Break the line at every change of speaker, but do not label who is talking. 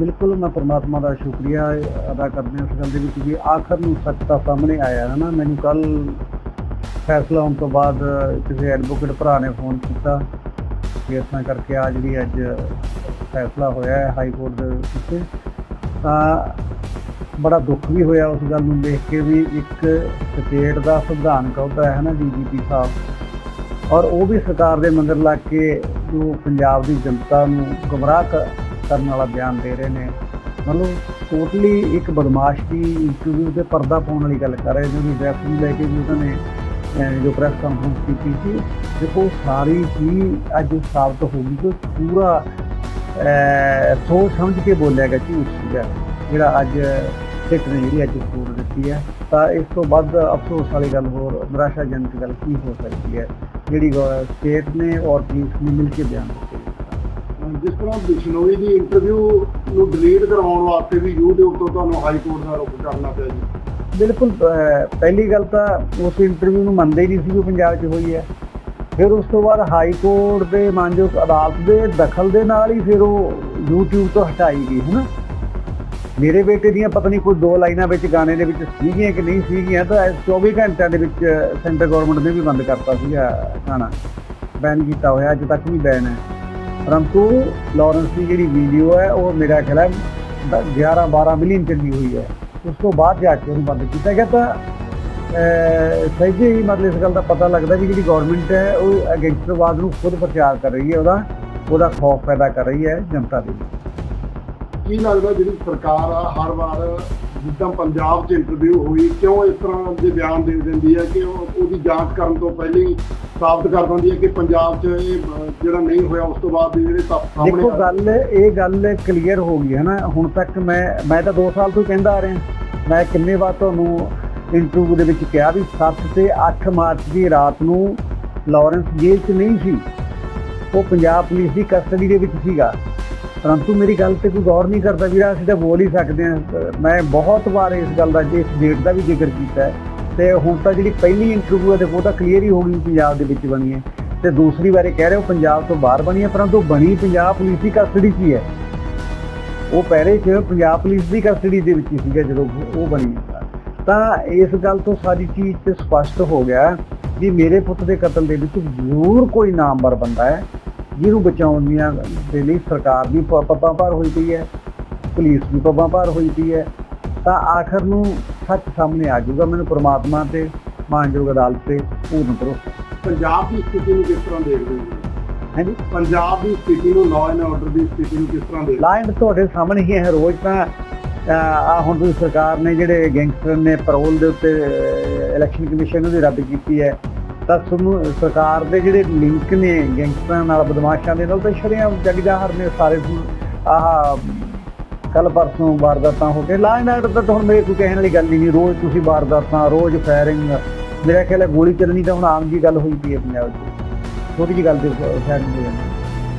ਬਿਲਕੁਲ ਮੈਂ ਪਰਮਾਤਮਾ ਦਾ ਸ਼ੁਕਰੀਆ ਅਦਾ ਕਰਦਾ ਇਸ ਗੱਲ ਦੇ ਵਿੱਚ ਵੀ ਆਖਰ ਨੂੰ ਸੱਚ ਦਾ ਸਾਹਮਣੇ ਆਇਆ ਹੈ ਨਾ। ਮੈਨੂੰ ਕੱਲ ਫੈਸਲਾ ਹੋਣ ਤੋਂ ਬਾਅਦ ਕਿਸੇ ਐਡਵੋਕੇਟ ਭਰਾ ਨੇ ਫੋਨ ਕੀਤਾ ਕਿ ਇਸ ਤਰ੍ਹਾਂ ਕਰਕੇ ਆ ਜਿਹੜੀ ਅੱਜ ਫੈਸਲਾ ਹੋਇਆ ਹੈ ਹਾਈ ਕੋਰਟ ਦੇ ਉੱਤੇ। ਤਾਂ ਬੜਾ ਦੁੱਖ ਵੀ ਹੋਇਆ ਉਸ ਗੱਲ ਨੂੰ ਦੇਖ ਕੇ ਵੀ ਇੱਕ ਸਟੇਟ ਦਾ ਸੰਵਿਧਾਨ ਅਹੁਦਾ ਹੈ ਨਾ ਡੀਜੀਪੀ ਸਾਹਿਬ। ਔਰ ਉਹ ਵੀ ਸਰਕਾਰ ਦੇ ਮੰਦਰ ਲੱਗ ਕੇ ਜੋ ਪੰਜਾਬ ਦੀ ਜਨਤਾ ਨੂੰ ਗੁੰਮਰਾਹ ਕ- ਕਰਨ ਵਾਲਾ ਬਿਆਨ ਦੇ ਰਹੇ ਨੇ। ਮਤਲਬ ਟੋਟਲੀ ਇੱਕ ਬਦਮਾਸ਼ ਦੀ ਇੰਟਰਵਿਊ ਤੇ ਪਰਦਾ ਪਾਉਣ ਵਾਲੀ ਗੱਲ ਕਰ ਰਹੇ ਨੇ ਵੀ ਡਰੈਸ ਨੂੰ ਲੈ ਕੇ ਵੀ ਉਹਨਾਂ ਨੇ ਜੋ ਪ੍ਰੈਸ ਕਾਨਫਰੰਸ ਕੀਤੀ ਸੀ, ਦੇਖੋ ਸਾਰੀ ਹੀ ਅੱਜ ਸਾਬਤ ਹੋ ਗਈ ਕਿ ਪੂਰਾ ਸੋਚ ਸਮਝ ਕੇ ਬੋਲਿਆ ਗਿਆ ਝੂਠ ਸੀਗਾ, ਜਿਹੜਾ ਅੱਜ ਸਿੱਖ ਨੇ ਜਿਹੜੀ ਅੱਜ ਸਪੋਰਟ ਦਿੱਤੀ ਹੈ। ਤਾਂ ਇਸ ਤੋਂ ਵੱਧ ਅਫਸੋਸ ਵਾਲੀ ਗੱਲ ਹੋਰ, ਨਿਰਾਸ਼ਾਜਨਕ ਗੱਲ ਕੀ ਹੋ ਸਕਦੀ ਹੈ? ਜਿਹੜੀ ਸਟੇਟ ਨੇ ਔਰ ਪੁਲਿਸ ਨੇ ਮਿਲ ਕੇ ਬਿਆਨ
ਜਿਸ ਤਰ੍ਹਾਂ ਬਿਸ਼ਨੋਈ ਦੀ ਇੰਟਰਵਿਊ ਨੂੰ ਡਿਲੀਟ ਕਰਵਾਉਣ ਵਾਸਤੇ ਵੀ YouTube ਤੋਂ ਤੁਹਾਨੂੰ ਹਾਈ ਕੋਰਟ ਦਾ ਰੁਖ ਕਰਨਾ ਪਿਆ ਜੀ।
ਬਿਲਕੁਲ ਪਹਿਲੀ ਗੱਲ ਤਾਂ ਉਸ ਇੰਟਰਵਿਊ ਨੂੰ ਮੰਨਦੇ ਹੀ ਨਹੀਂ ਸੀ ਕਿ ਉਹ ਪੰਜਾਬ 'ਚ ਹੋਈ ਹੈ। ਫਿਰ ਉਸ ਤੋਂ ਬਾਅਦ ਹਾਈ ਕੋਰਟ ਦੇ ਮਾਨਯੋਗ ਅਦਾਲਤ ਦੇ ਦਖਲ ਦੇ ਨਾਲ ਹੀ ਫਿਰ ਉਹ YouTube ਤੋਂ ਹਟਾਈ ਗਈ ਹੈ ਨਾ ਮੇਰੇ ਬੇਟੇ ਦੀਆਂ ਪਤਨੀ ਨਹੀਂ ਕੋਈ ਦੋ ਲਾਈਨਾਂ ਵਿੱਚ ਗਾਣੇ ਦੇ ਵਿੱਚ ਸੀਗੀਆਂ ਕਿ ਨਹੀਂ ਸੀਗੀਆਂ, ਤਾਂ ਇਹ 24 ਘੰਟਿਆਂ ਦੇ ਵਿੱਚ ਸੈਂਟਰ ਗਵਰਨਮੈਂਟ ਨੇ ਵੀ ਬੰਦ ਕਰਤਾ ਸੀਗਾ ਗਾਣਾ ਬੈਨ ਕੀਤਾ ਹੋਇਆ, ਅੱਜ ਤੱਕ ਵੀ ਬੈਨ ਹੈ। ਪਰੰਤੂ ਲਾਰੈਂਸ ਦੀ ਜਿਹੜੀ ਵੀਡੀਓ ਹੈ ਉਹ ਮੇਰਾ ਖਿਆਲ ਹੈ 11 12 ਮਿਲੀਅਨ ਚੱਲੀ ਹੋਈ ਹੈ। ਉਸ ਤੋਂ ਬਾਅਦ ਜਾ ਕੇ ਉਹਨੂੰ ਬੰਦ ਕੀਤਾ ਗਿਆ ਤਾਂ ਅਹ, ਸਹਿਜੇ ਹੀ ਮਤਲਬ ਇਸ ਗੱਲ ਦਾ ਪਤਾ ਲੱਗਦਾ ਵੀ ਜਿਹੜੀ ਗਵਰਨਮੈਂਟ ਹੈ ਉਹ ਗੈਂਗਸਟਰਵਾਦ ਨੂੰ ਖੁਦ ਪ੍ਰਚਾਰ ਕਰ ਰਹੀ ਹੈ ਉਹਦਾ ਉਹਦਾ ਖੌਫ ਪੈਦਾ ਕਰ ਰਹੀ ਹੈ ਜਨਤਾ ਦੇ ਵਿੱਚ
ਕੀ ਲੱਗਦਾ ਜਿਹੜੀ ਸਰਕਾਰ ਆ ਹਰ ਵਾਰ ਜਿੱਦਾਂ ਪੰਜਾਬ 'ਚ ਇੰਟਰਵਿਊ ਹੋਈ ਕਿਉਂ ਇਸ ਤਰ੍ਹਾਂ ਦੇ ਬਿਆਨ ਦੇ ਦਿੰਦੀ ਹੈ ਕਿ ਉਹ ਉਹਦੀ ਜਾਂਚ ਕਰਨ ਤੋਂ ਪਹਿਲਾਂ ਹੀ ਸਾਬਤ ਕਰ ਦਿੰਦੀ ਹੈ ਕਿ ਪੰਜਾਬ 'ਚ ਇਹ ਜਿਹੜਾ ਨਹੀਂ ਹੋਇਆ ਉਸ ਤੋਂ ਬਾਅਦ ਜਿਹੜੇ ਸਾਹਮਣੇ
ਦੇਖੋ
ਆ-
ਗੱਲ ਇਹ ਗੱਲ ਕਲੀਅਰ ਹੋ ਗਈ ਹੈ ਨਾ। ਹੁਣ ਤੱਕ ਮੈਂ ਮੈਂ ਤਾਂ 2 ਸਾਲ ਤੋਂ ਕਹਿੰਦਾ ਆ ਰਿਹਾ। ਮੈਂ ਕਿੰਨੇ ਵਾਰ ਤੁਹਾਨੂੰ ਇੰਟਰਵਿਊ ਦੇ ਵਿੱਚ ਕਿਹਾ ਵੀ 7 ਤੇ 8 ਮਾਰਚ ਦੀ ਰਾਤ ਨੂੰ ਲਾਰੈਂਸ ਜੇਲ੍ਹ 'ਚ ਨਹੀਂ ਸੀ। ਉਹ ਪੰਜਾਬ ਪੁਲਿਸ ਦੀ ਕਸਟਡੀ ਦੇ ਵਿੱਚ ਸੀਗਾ। ਪਰੰਤੂ ਮੇਰੀ ਗੱਲ ਤੇ ਕੋਈ ਗੌਰ ਨਹੀਂ ਕਰਦਾ ਵੀਰਾ ਅਸੀਂ ਤਾਂ ਬੋਲ ਹੀ ਸਕਦੇ ਹਾਂ। ਅਹ ਮੈਂ ਬਹੁਤ ਵਾਰ ਇਸ ਗੱਲ ਦਾ ਇਸ ਡੇਟ ਦਾ ਵੀ ਜ਼ਿਕਰ ਕੀਤਾ ਹੈ। ਤੇ ਹੁਣ ਤਾਂ ਜਿਹੜੀ ਪਹਿਲੀ ਇੰਟਰਵਿਊ ਹੈ ਤੇ ਉਹ ਤਾਂ ਕਲੀਅਰ ਹੀ ਹੋ ਗਈ ਪੰਜਾਬ ਦੇ ਵਿੱਚ ਬਣੀ ਹੈ। ਤੇ ਦੂਸਰੀ ਬਾਰੇ ਕਹਿ ਰਹੇ ਹੋ ਪੰਜਾਬ ਤੋਂ ਬਾਹਰ ਬਣੀ ਹੈ, ਪਰੰਤੂ ਬਣੀ ਪੰਜਾਬ ਪੁਲਿਸ ਦੀ ਕਸਟਡੀ 'ਚ ਹੀ ਹੈ। ਉਹ ਪਹਿਰੇ 'ਚ ਪੰਜਾਬ ਪੁਲਿਸ ਦੀ ਕਸਟਡੀ ਦੇ ਵਿੱਚ ਹੀ ਸੀਗਾ ਜਦੋਂ ਉਹ ਬਣੀ ਤਾਂ ਇਸ ਗੱਲ ਤੋਂ ਸਾਰੀ ਚੀਜ਼ ਤੇ ਸਪਸ਼ਟ ਹੋ ਗਿਆ ਵੀ ਮੇਰੇ ਪੁੱਤ ਦੇ ਕਤਲ ਦੇ ਵਿੱਚ ਜ਼ਰੂਰ ਕੋਈ ਨਾਮਵਰ ਬੰਦਾ ਹੈ, ਜਿਹਨੂੰ ਬਚਾਉਣ ਦੀਆਂ ਦੇ ਲਈ ਸਰਕਾਰ ਵੀ ਪੱਬਾਂ ਭਾਰ ਹੋਈ ਪਈ ਹੈ, ਪੁਲਿਸ ਵੀ ਪੱਬਾਂ ਭਾਰ ਹੋਈ ਪਈ ਹੈ। ਤਾਂ ਆਖਰ ਨੂੰ ਸੱਚ ਸਾਹਮਣੇ ਆ ਜਾਊਗਾ। ਮੈਨੂੰ ਪ੍ਰਮਾਤਮਾ ਤੇ ਮਾਨਯੋਗ ਅਦਾਲਤ ਤੇ ਪੂਰਨ ਭਰੋਸਾ। ਹੈ।
ਪੰਜਾਬ ਦੀ ਸਥਿਤੀ ਨੂੰ ਕਿਸ ਤਰ੍ਹਾਂ ਦੇਖਦੇ ਹੋ?
ਹਾਂਜੀ?
ਪੰਜਾਬ ਦੀ ਸਥਿਤੀ ਨੂੰ ਲਾਅ ਐਂਡ ਆਰਡਰ ਦੀ ਸਥਿਤੀ ਨੂੰ ਕਿਸ ਤਰ੍ਹਾਂ ਦੇਖਦੇ
ਲਾਇਨ ਤੁਹਾਡੇ ਸਾਹਮਣੇ ਹੀ ਹੈ ਰੋਜ਼ ਤਾਂ ਆ ਹੁਣ ਤੁਸੀਂ ਸਰਕਾਰ ਨੇ ਜਿਹੜੇ ਗੈਂਗਸਟਰ ਨੇ ਪੈਰੋਲ ਦੇ ਉੱਤੇ ਇਲੈਕਸ਼ਨ ਕਮਿਸ਼ਨ ਉਹਦੀ ਰੱਦ ਕੀਤੀ ਹੈ। ਤਾਂ ਸਰਕਾਰ ਦੇ ਜਿਹੜੇ ਲਿੰਕ ਨੇ ਗੈਂਗਸਟਰਾਂ ਨਾਲ ਬਦਮਾਸ਼ਾਂ ਦੇ ਨਾਲ ਤਾਂ ਸ਼ਰਿਆਂ ਜਗਜਾਹਰ ਨੇ ਸਾਰੇ ਆਹ ਕੱਲ ਪਰਸੋਂ ਵਾਰਦਾਤਾਂ ਹੋ ਕੇ ਲਾਇਨ ਆਰਡਰ ਤਾਂ ਹੁਣ ਮੇਰੇ ਕੋਈ ਕਹਿਣ ਵਾਲੀ ਗੱਲ ਹੀ ਨਹੀਂ, ਰੋਜ਼ ਤੁਸੀਂ ਵਾਰਦਾਤਾਂ, ਰੋਜ਼ ਫਾਇਰਿੰਗ ਮੇਰਾ ਖਿਆਲ ਹੈ ਗੋਲੀ ਚੱਲਣੀ ਤਾਂ ਹੁਣ ਆਮ ਜੀ ਗੱਲ ਹੋਈ ਪਈ ਹੈ ਪੰਜਾਬ 'ਚ। ਛੋਟੀ ਜੀ ਗੱਲ ਤੇ ਫਾਇਰਿੰਗ ਹੋ ਜਾਂਦੀ।